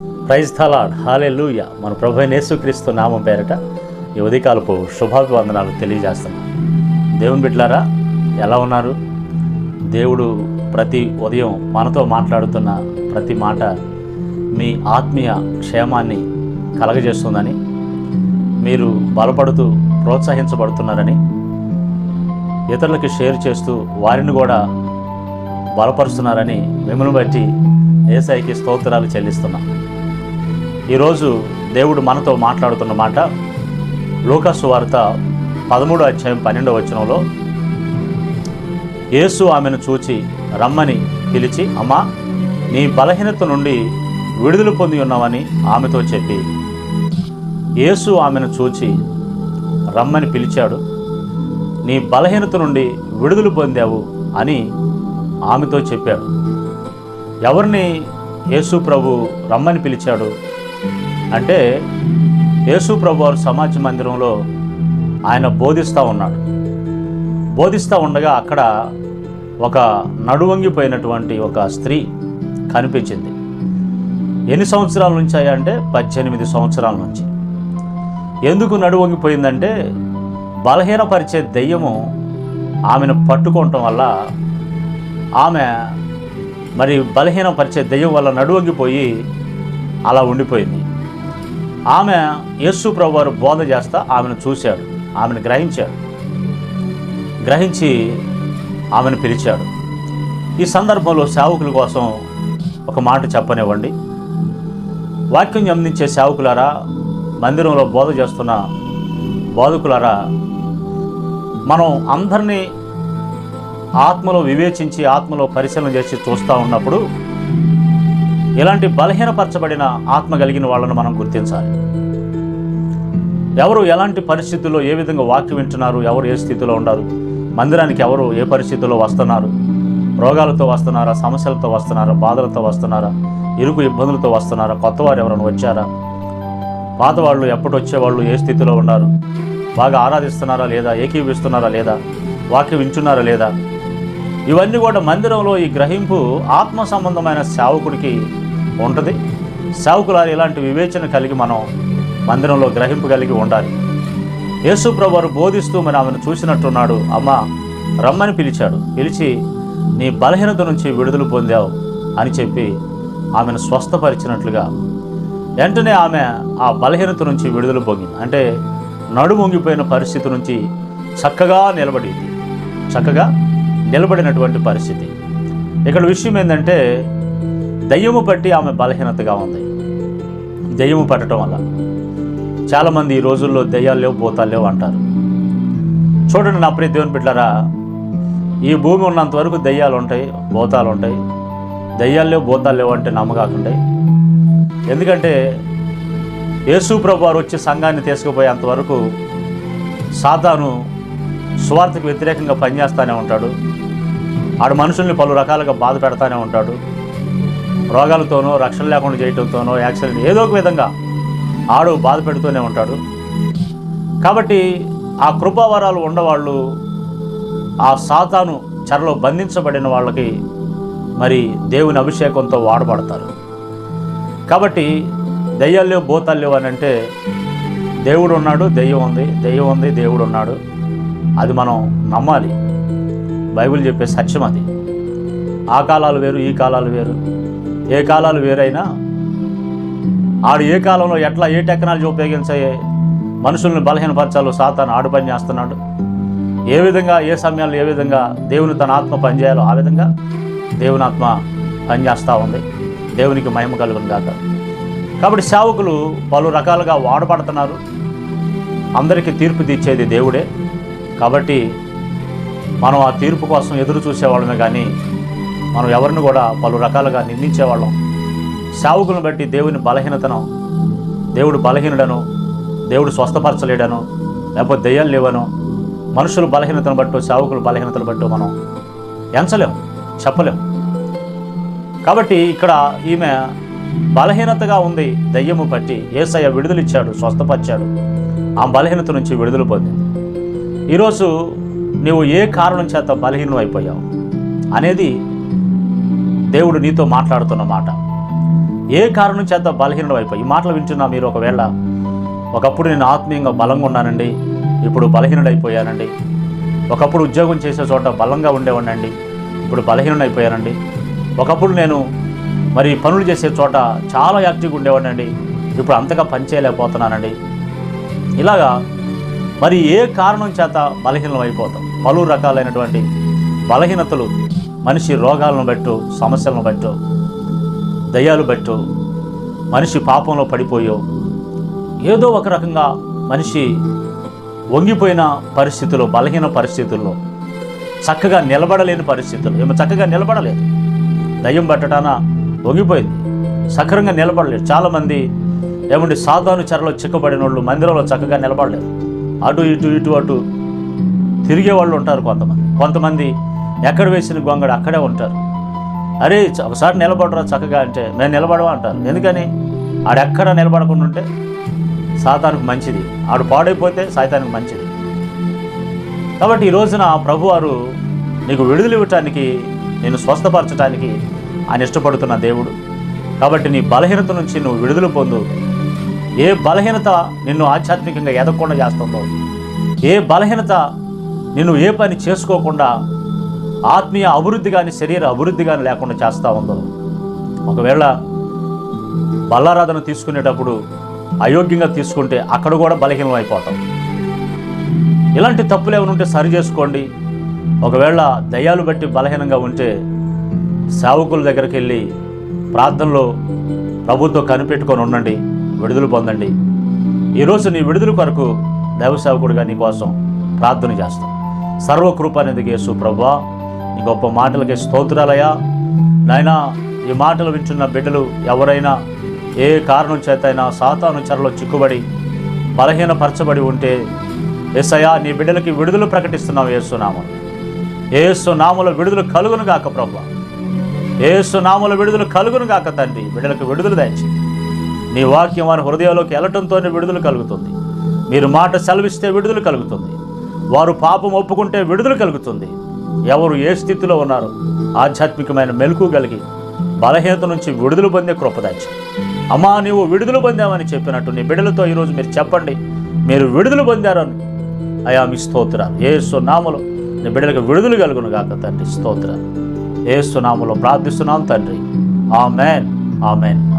Praise థలాడ్ హాలే లూయ మన ప్రభు నేసుక్రీస్తు నామం పేరట ఈ ఉదయకాలపు శుభాభివందనాలు తెలియజేస్తున్నాం దేవుని బిడ్లారా ఎలా ఉన్నారు? దేవుడు ప్రతి ఉదయం మనతో మాట్లాడుతున్న ప్రతి మాట మీ ఆత్మీయ క్షేమాన్ని కలగజేస్తుందని మీరు బలపడుతూ ప్రోత్సహించబడుతున్నారని ఇతరులకి షేర్ చేస్తూ వారిని కూడా బలపరుస్తున్నారని మిమ్మల్ని బట్టి ఏసైకి స్తోత్రాలు చెల్లిస్తున్నాం. ఈరోజు దేవుడు మనతో మాట్లాడుతున్న మాట వార్త పదమూడో అధ్యాయం పన్నెండో వచనంలో యేసు ఆమెను చూచి రమ్మని పిలిచి అమ్మా నీ బలహీనత నుండి విడుదల పొంది ఉన్నావని ఆమెతో చెప్పి యేసు ఆమెను చూచి రమ్మని పిలిచాడు నీ బలహీనత నుండి విడుదల పొందావు అని ఆమెతో చెప్పాడు. ఎవరిని యేసు ప్రభు రమ్మని పిలిచాడు అంటే యేసు ప్రభువారు సమాజ మందిరంలో ఆయన బోధిస్తూ ఉన్నాడు. బోధిస్తూ ఉండగా అక్కడ ఒక నడువంగిపోయినటువంటి ఒక స్త్రీ కనిపించింది. ఎన్ని సంవత్సరాల నుంచి అంటే పద్దెనిమిది సంవత్సరాల నుంచి. ఎందుకు నడువంగిపోయిందంటే బలహీనపరిచే దెయ్యము ఆమెను పట్టుకోవటం వల్ల ఆమె మరి బలహీనపరిచే దెయ్యం వల్ల నడువంగిపోయి అలా ఉండిపోయింది. ఆమె యేసు ప్రభువారు బోధ చేస్తా ఆమెను చూశాడు. ఆమెను గ్రహించాడు. గ్రహించి ఆమెను పిలిచాడు. ఈ సందర్భంలో సేవకుల కోసం ఒక మాట చెప్పనివ్వండి. వాక్యం అందించే సేవకులారా మందిరంలో బోధ చేస్తున్న బోధకులారా మనం అందరినీ ఆత్మలో వివేచించి ఆత్మలో పరిశీలన చేసి చూస్తూ ఉన్నప్పుడు ఇలాంటి బలహీనపరచబడిన ఆత్మ కలిగిన వాళ్ళను మనం గుర్తించాలి. ఎవరు ఎలాంటి పరిస్థితుల్లో ఏ విధంగా వాక్యం వింటున్నారు ఎవరు ఏ స్థితిలో ఉన్నారు మందిరానికి ఎవరు ఏ పరిస్థితుల్లో వస్తున్నారు రోగాలతో వస్తున్నారా సమస్యలతో వస్తున్నారా బాధలతో వస్తున్నారా ఇరుకు ఇబ్బందులతో వస్తున్నారా కొత్త వారు ఎవరైనా వచ్చారా? పాత వాళ్ళు ఎప్పటి వచ్చేవాళ్ళు ఏ స్థితిలో ఉన్నారు? బాగా ఆరాధిస్తున్నారా లేదా ఏకీవిస్తున్నారా లేదా వాక్యం వింటున్నారా లేదా? ఇవన్నీ కూడా మందిరంలో ఈ గ్రహింపు ఆత్మ సంబంధమైన సేవకుడికి ఉంటుంది. సేవకులారు ఇలాంటి వివేచన కలిగి మనం మందిరంలో గ్రహింపు కలిగి ఉండాలి. యేసు ప్రభువారు బోధిస్తూ మరి ఆమెను చూసినట్టున్నాడు అమ్మ రమ్మని పిలిచాడు. పిలిచి నీ బలహీనత నుంచి విడుదల పొందావు అని చెప్పి ఆమెను స్వస్థపరిచినట్లుగా వెంటనే ఆమె ఆ బలహీనత నుంచి విడుదల పొంగింది అంటే నడుమొంగిపోయిన పరిస్థితి నుంచి చక్కగా నిలబడింది. చక్కగా నిలబడినటువంటి పరిస్థితి. ఇక్కడ విషయం ఏంటంటే దయ్యము పట్టి ఆమె బలహీనతగా ఉంది. దయ్యము పట్టడం వల్ల. చాలామంది ఈ రోజుల్లో దయ్యాలు లేవు భూతాలు లేవు అంటారు. చూడండి నా ప్రియ దేవుని బిడ్డరా ఈ భూమి ఉన్నంత వరకు దయ్యాలు ఉంటాయి భూతాలు ఉంటాయి. దయ్యాలు లేవు భూతాలు లేవు అంటే నమ్మకాకుండా. ఎందుకంటే యేసు ప్రభు వారు వచ్చి సంఘాన్ని తీసుకుపోయేంత వరకు సాతాను స్వార్థకు వ్యతిరేకంగా పనిచేస్తూనే ఉంటాడు. ఆడు మనుషుల్ని పలు రకాలుగా బాధ పెడతానే ఉంటాడు. రోగాలతోనో రక్షణ లేకుండా చేయటంతోనో యాక్సిడెంట్ ఏదో ఒక విధంగా ఆడు బాధ పెడుతూనే ఉంటాడు. కాబట్టి ఆ కృపావరాలు ఉండవాళ్ళు ఆ సాతాను చెరలో బంధించబడిన వాళ్ళకి మరి దేవుని అభిషేకంతో వాడబడతారు. కాబట్టి దయ్యాలు లేవు భూతాలు అని అంటే దేవుడు ఉన్నాడు దెయ్యం ఉంది దెయ్యం ఉంది దేవుడు ఉన్నాడు. అది మనం నమ్మాలి. బైబిల్ చెప్పే సత్యం అది. ఆ కాలాలు వేరు ఈ కాలాలు వేరు. ఏ కాలాలు వేరైనా ఆడు ఏ కాలంలో ఎట్లా ఏ టెక్నాలజీ ఉపయోగించే మనుషుల్ని బలహీనపరచాలో సాతాను ఆడు పని చేస్తున్నాడు. ఏ విధంగా ఏ సమయాల్లో ఏ విధంగా దేవుని తన ఆత్మ పనిచేయాలో ఆ విధంగా దేవుని ఆత్మ పనిచేస్తూ ఉంది. దేవునికి మహిమ కలుగును కాక కాబట్టి సేవకులు పలు రకాలుగా వాడబడుతున్నారు. అందరికీ తీర్పు తీర్చేది దేవుడే. కాబట్టి మనం ఆ తీర్పు కోసం ఎదురు చూసేవాళ్ళమే కానీ మనం ఎవరిని కూడా పలు రకాలుగా నిందించేవాళ్ళం. సేవకులను బట్టి దేవుని బలహీనతను దేవుడు బలహీనుడను దేవుడు స్వస్థపరచలేడను లేకపోతే దెయ్యాలు లేవను మనుషులు బలహీనతను బట్టు సేవకులు బలహీనతను బట్టు మనం ఎంచలేం చెప్పలేం. కాబట్టి ఇక్కడ ఈమె బలహీనతగా ఉంది దయ్యము పట్టి ఏసయ్య విడుదలిచ్చాడు స్వస్థపరిచాడు. ఆ బలహీనత నుంచి విడుదల పొందింది. ఈరోజు నీవు ఏ కారణం చేత బలహీనం అయిపోయావు అనేది దేవుడు నీతో మాట్లాడుతున్న మాట. ఏ కారణం చేత బలహీనుడు అయిపోయి ఈ మాటలు వింటున్నా మీరు ఒకవేళ? ఒకప్పుడు నేను ఆత్మీయంగా బలంగా ఉన్నానండి ఇప్పుడు బలహీనుడైపోయానండి. ఒకప్పుడు ఉద్యోగం చేసే చోట బలంగా ఉండేవాడినండి ఇప్పుడు బలహీనుడైపోయానండి. ఒకప్పుడు నేను మరి పనులు చేసే చోట చాలా యాక్టివ్గా ఉండేవాడినండి ఇప్పుడు అంతగా పని చేయలేకపోతున్నానండి ఇలాగా మరి ఏ కారణం చేత బలహీనం అయిపోతాం పలు రకాలైనటువంటి బలహీనతలు మనిషి రోగాలను బట్టు సమస్యలను బట్టు దయ్యాలు బట్టు మనిషి పాపంలో పడిపోయో ఏదో ఒక రకంగా మనిషి వంగిపోయిన పరిస్థితుల్లో బలహీన పరిస్థితుల్లో చక్కగా నిలబడలేని పరిస్థితులు ఏమో చక్కగా నిలబడలేదు. దయ్యం పట్టడాన వంగిపోయింది. సక్రంగా నిలబడలేదు. చాలామంది ఏమంటే సాధారణ చెరలో చిక్కబడిన వాళ్ళు మందిరంలో చక్కగా నిలబడలేరు అటు ఇటు ఇటు అటు తిరిగే వాళ్ళు ఉంటారు కొంతమంది. కొంతమంది ఎక్కడ వేసిన గొంగడు అక్కడే ఉంటారు. అరే చ- ఒకసారి నిలబడరా చక్కగా అంటే మేము నిలబడవా అంటారు. ఎందుకని? ఆడెక్కడ నిలబడకుండా ఉంటే సాతానికి మంచిది. ఆడు పాడైపోతే సాతానికి మంచిది. కాబట్టి ఈ రోజున ప్రభువారు నీకు విడుదల ఇవ్వటానికి నేను స్వస్థపరచడానికి ఆయన ఇష్టపడుతున్న దేవుడు. కాబట్టి నీ బలహీనత నుంచి నువ్వు విడుదల పొందు. ఏ బలహీనత నిన్ను ఆధ్యాత్మికంగా ఎదగకుండా చేస్తుందో ఏ బలహీనత నిన్ను ఏ పని చేసుకోకుండా ఆత్మీయ అభివృద్ధి కానీ శరీర అభివృద్ధి కానీ లేకుండా చేస్తూ ఉందో? ఒకవేళ బల్లారాధన తీసుకునేటప్పుడు అయోగ్యంగా తీసుకుంటే అక్కడ కూడా బలహీనం అయిపోతాం ఇలాంటి తప్పులు ఏమైనా ఉంటే సరి చేసుకోండి. ఒకవేళ దయ్యాలు బట్టి బలహీనంగా ఉంటే సేవకుల దగ్గరికి వెళ్ళి ప్రార్థనలో ప్రభుత్వం కనిపెట్టుకొని ఉండండి విడుదల పొందండి. ఈరోజు నీ విడుదల కొరకు దైవ సేవకుడిగా నీకోసం ప్రార్థన చేస్తాం. సర్వకృప అనేది యేసు ప్రభా. ఈ గొప్ప మాటలకి స్తోత్రాలయ్యా. నాయనా ఈ మాటలు వింటున్న బిడ్డలు ఎవరైనా ఏ కారణం చేతైనా సాతాను చెరలో చిక్కుబడి బలహీనపరచబడి ఉంటే ఏసయా నీ బిడ్డలకి విడుదల ప్రకటిస్తున్నావు ఏసునామం ఏసునామల విడుదల కలుగును గాక ప్రభు. ఏసు నామల విడుదల కలుగును గాక తండ్రి బిడ్డలకు విడుదల దాచి నీ వాక్యం వారి హృదయంలోకి వెళ్ళటంతోనే విడుదల కలుగుతుంది. మీరు మాట సెలవిస్తే విడుదల కలుగుతుంది. వారు పాపం ఒప్పుకుంటే విడుదల కలుగుతుంది. ఎవరు ఏ స్థితిలో ఉన్నారు ఆధ్యాత్మికమైన మెలకు కలిగి బలహీనత నుంచి విడుదల పొందే కృపదాచి. అమ్మా నీవు విడుదల పొందామని చెప్పినట్టు నీ బిడ్డలతో ఈరోజు మీరు చెప్పండి. మీరు విడుదల పొందారని. అయా మీ స్తోత్రాలు. ఏసు నామలో నీ బిడ్డలకు విడుదల కలుగును గాక తండ్రి. స్తోత్రాలు. ఏసు నామలో ప్రార్థిస్తున్నాం తండ్రి. ఆమెన్. ఆమెన్.